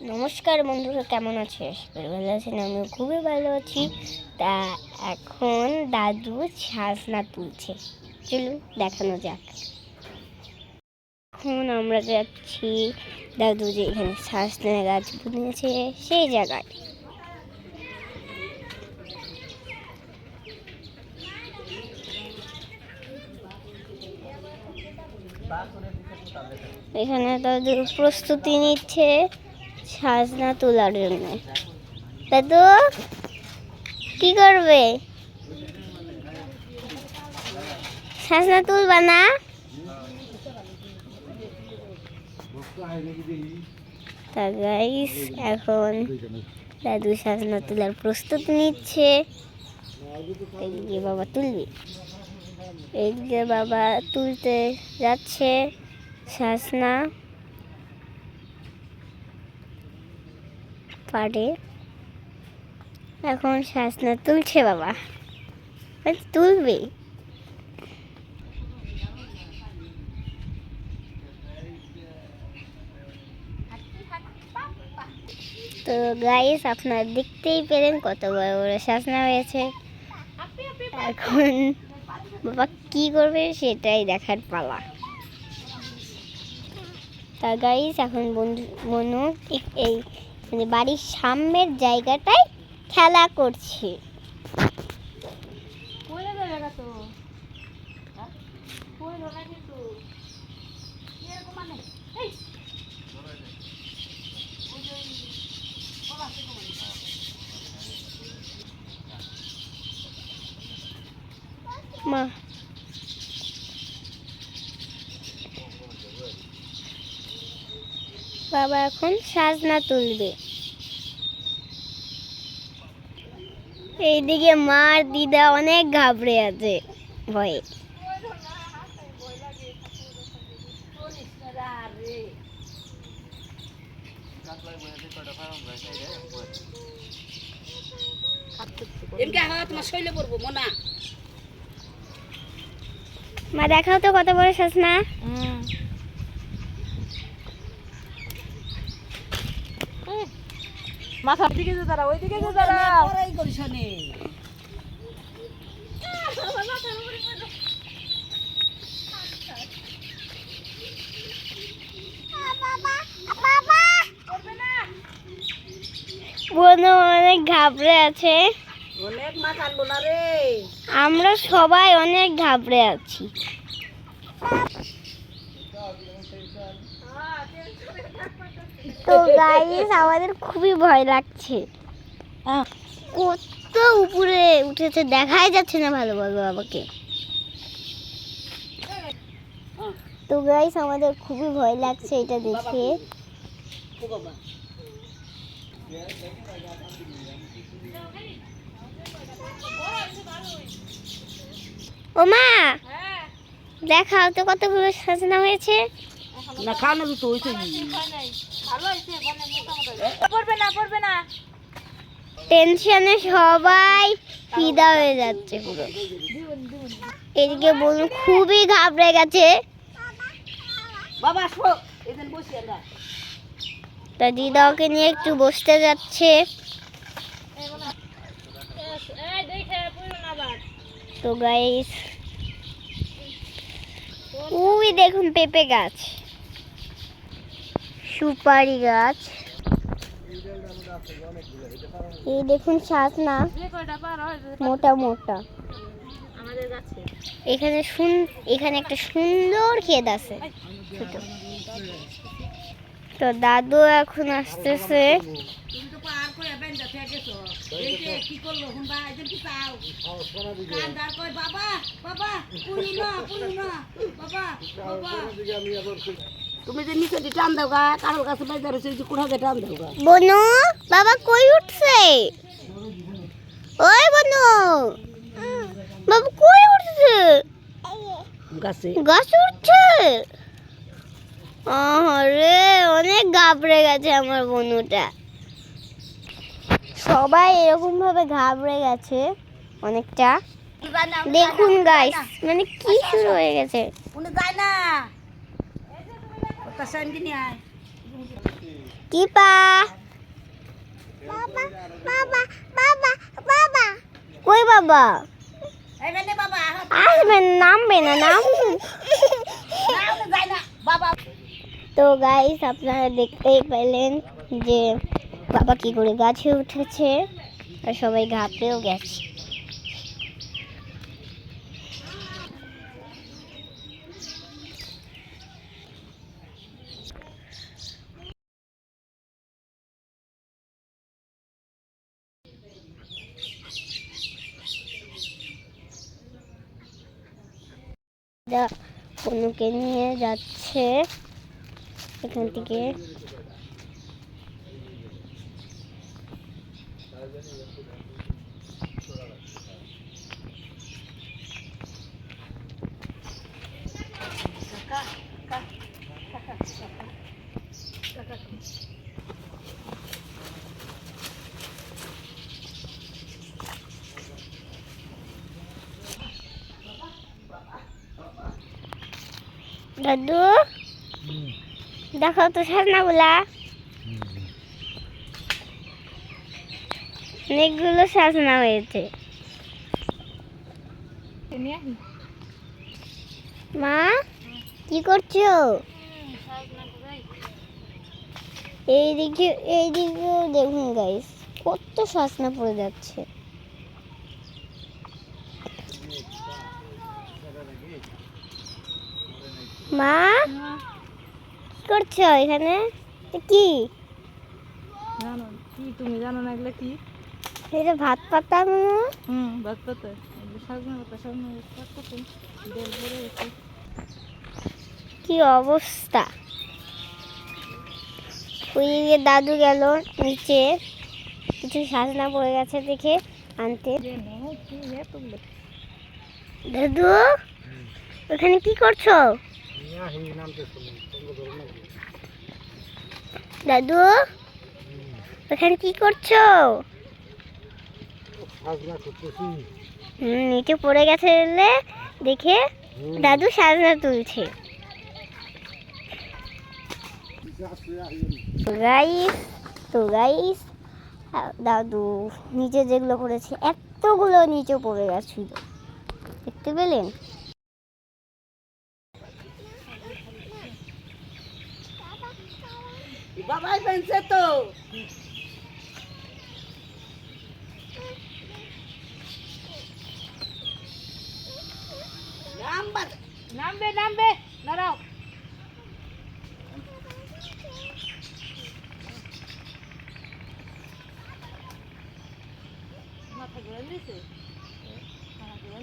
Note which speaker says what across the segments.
Speaker 1: নমস্কার বন্ধুরা, কেমন আছে ভালো আছেন আমি খুবই ভালো আছি। তা এখন দাদু ছাসনা তুলছে। চলুন দেখানো যাক। এখন আমরা যাচ্ছি দাদু যে এখানে ছাসনা গাছ বুনেছে, সেই জায়গায়। এখানে দাদু প্রস্তুতি নিচ্ছে। সাজনা তোলার জন্য। দাদু, কি করবে? তুলবা না? তা গাইস এখন দাদু সাজনা তোলার প্রস্তুত নিচ্ছে। এদিকে বাবা তুলবি। এদিকে বাবা তুলতে যাচ্ছে সাজনা পারে। এখন শাসনা তুলছে বাবা। মানে তুলবে। তো গাইস আপনারা দেখতেই পেলেন কত বড় বড় শাসনা হয়েছে। এখন বাবা কি করবে সেটাই দেখার পালা। তা গাইস এখন বন্ধু মনু এই মানে বাড়ির সামনের জায়গাটায় খেলা করছে মা বাবা এখন সাজনা তুলবে। এইদিকে মার দিদা অনেক ঘাবড়ে আছে ভয়ে। মা, দেখাও তো কত বড় সাজনা।
Speaker 2: মাথার দিকে যে দাঁড়া ওই দিকে যে দাঁড়া
Speaker 3: পড়াই করিস নে।
Speaker 1: বোন অনেক ঘাবড়ে আছে।
Speaker 3: অনেক মাছ আনব না রে।
Speaker 1: আমরা সবাই অনেক ঘাবড়ে আছি। তো গাইস আমাদের খুবই ভয় লাগছে। কত উপরে উঠেছে দেখাই যাচ্ছে না ভালো ভালো বাবাকে তো গাইস আমাদের খুবই ভয় লাগছে এটা দেখে।
Speaker 3: ও
Speaker 1: মা দেখাও তো কত বড় সাজানো হয়েছে?
Speaker 3: না খাওয়ানো তো হয়েছে।
Speaker 2: পড়বে না পড়বে না
Speaker 1: টেনশনে সবাই ফিদা হয়ে যাচ্ছে পুরো। এদিকে বোন খুবই ঘাবড়ে গেছে।
Speaker 3: বাবা আসো। এদিন বসি আমরা।
Speaker 1: তা দিদা ওকে নিয়ে একটু বসতে যাচ্ছে। তো গাইস উই দেখুন পেঁপে গাছ। সুপারি গাছ। এই দেখুন
Speaker 2: পার হয়
Speaker 1: মোটা মোটা। এখানে শুন এখানে একটা সুন্দর ক্ষেত আছে। তো দাদু এখন আসতেছে।
Speaker 3: কি করল হুনবা এদিন কি চাও? কান কই বাবা বাবা পুরু না পুরু না বাবা বাবা। তুমি যে নিচে টান দাও গা কারোর কাছে বাইরে রয়েছে যে কোথাও টান দাও গা।
Speaker 1: বনু বাবা কই উঠছে? ওই বনু বাবা কই উঠছে?
Speaker 3: গাছে।
Speaker 1: গাছ উঠছে? আরে অনেক গাবড়ে গেছে আমার বনুটা। সবাই এরকম ভাবে ঘাবড়ে গেছে অনেকটা। দেখুন গাইস মানে কি শুরু হয়ে গেছে?
Speaker 3: উনি যায় না ওটা স্যান্ডি নিয়ে আয়
Speaker 1: কি পা বাবা বাবা বাবা বাবা। কই বাবা?
Speaker 3: এই বেনে বাবা
Speaker 1: আসবে নামবে না নাম। তো গাইস আপনারা দেখতেই পেলেন যে বাবা কি করে গাছে উঠেছে? আর সবাই ঘাপেও গেছে। দা কোনোকে নিয়ে যাচ্ছে। এখান থেকে দেখো তো সাজনাগুলা অনেকগুলো সাজনা হয়েছে। মা, কি করছ? এইদিকে এইদিকে দেখুন গাইস কত সাজনা পড়ে যাচ্ছে। মা? কি করছ এখানে? এ কি?
Speaker 2: জানো কি তুমি জানো না এগুলো কি?
Speaker 1: এটা ভাত পাতা
Speaker 2: হুম বাদ পাতা।
Speaker 1: কি অবস্থা? ওই যে দাদু গেল নিচে। কিছু সাজনা পড়ে গেছে দেখে আনতে।
Speaker 2: যে
Speaker 1: দাদু ওখানে কি করছ? দাদু এখানে কি করছ? নিচে পড়ে গেছে দেখে দাদু সাজনা তুলছে। গাইস তো গাইস দাদু নিচে যেগুলো করেছে এতগুলো নিচে পড়ে গেছিল। দেখতে পেলেন?
Speaker 3: বাবাই পেনছে তো।
Speaker 2: নামবে। নামবে দাঁড়াও। মাথা ঘুরে দিছে? মাথা ঘুরে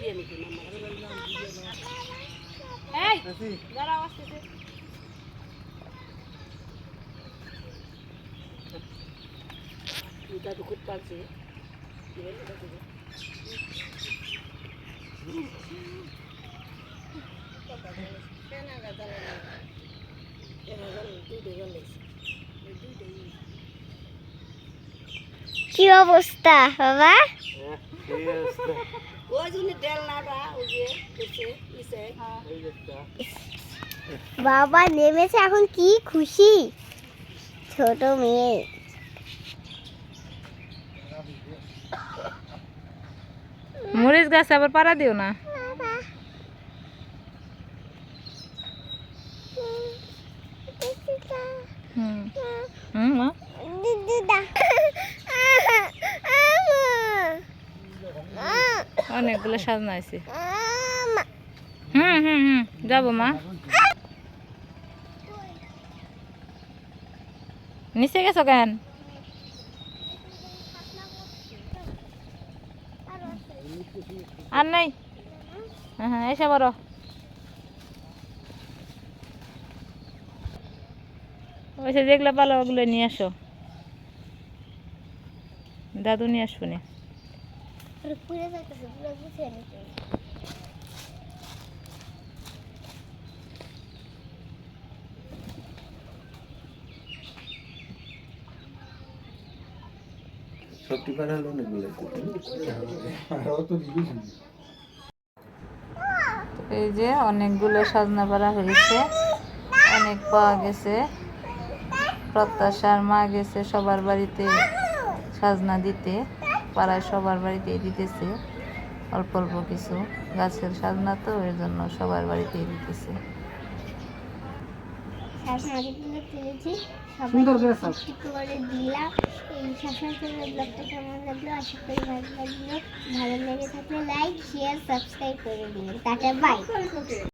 Speaker 2: এই দাঁড়াও আসতেছে
Speaker 3: দাদু খুব পারছে।
Speaker 1: কি অবস্থা বাবা?
Speaker 3: ওই জন্য ডেল নাটা ওই যে
Speaker 1: বাবা নেমেছে এখন কি খুশি? ছোট মেয়ে।
Speaker 2: মরিচ গাছ আবার পাড়া দিও না। হুম। হুম মা। অনেকগুলো সাজনা আছে। হুম হুম হুম, যাব মা। নিচে গেছো কেন? আর নাই? হ্যাঁ হ্যাঁ এসে বড় ওইসে যেগুলো পালো ওগুলো নিয়ে আসো। দাদু নিয়ে আসব নি।
Speaker 4: সত্যি
Speaker 2: এই যে অনেকগুলো সাজনা পাড়া হয়েছে
Speaker 5: অনেক পাওয়া গেছে প্রত্যাশার মা গেছে সবার বাড়িতে সাজনা দিতে পাড়ায় সবার বাড়িতেই দিতেছে অল্প অল্প কিছু গাছের সাজনা তো এর জন্য সবার বাড়িতেই দিতেছে।
Speaker 3: সুন্দর করে
Speaker 1: একটু করে দিলাম। এই শাসনাদিগুলো ব্লগটা কেমন লাগল? আশা করি ভালো লাগল। ভালো লেগে থাকলে লাইক শেয়ার সাবস্ক্রাইব করে দিন টাটা বাই